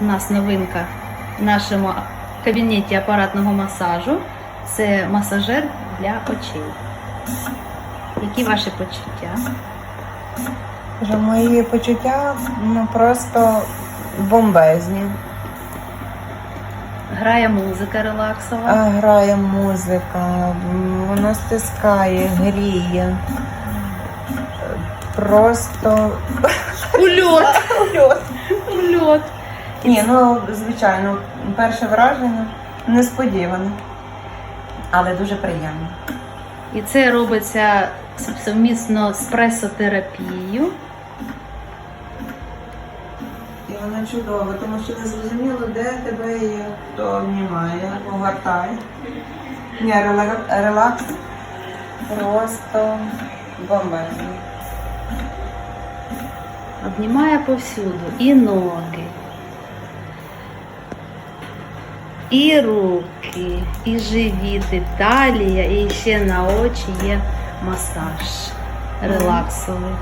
У нас новинка в нашому кабінеті апаратного масажу. Це масажер для очей. Які ваші почуття? Мої почуття ну, просто бомбезні. Грає музика релаксова. А, Грає музика, м, воно стискає, гріє. Просто Ульот! Ульот! Ні, ну звичайно, перше враження несподіване, але дуже приємно. І це робиться совмісно з пресотерапією. І воно чудово, тому що не зрозуміло, де тебе і хто обнімає, огортає. Ні, релакс, релакс просто бомбезний. Обнімає повсюду і ноги, і руки, і живіт, і талія, і ще на очі є масаж релаксовий.